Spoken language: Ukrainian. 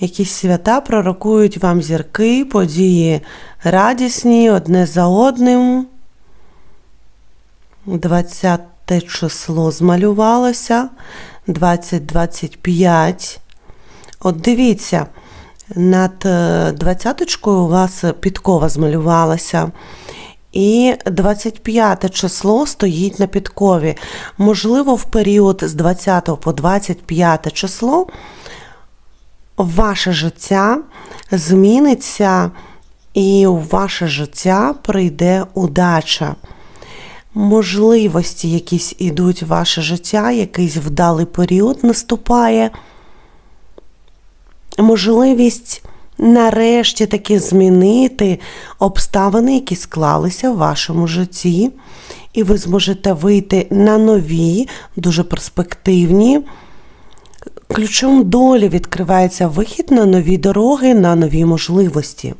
Якісь свята пророкують вам зірки, події радісні одне за одним. 20 число змалювалося, 20-25. От дивіться, над е, двадцяточкою у вас підкова змалювалася. І 25 число стоїть на підкові. Можливо, в період з 20 по 25 число ваше життя зміниться, і у ваше життя прийде удача. Можливості якісь ідуть в ваше життя, якийсь вдалий період наступає. Можливість нарешті таки змінити обставини, які склалися в вашому житті, і ви зможете вийти на нові, дуже перспективні. Ключом долі відкривається вихід на нові дороги, на нові можливості.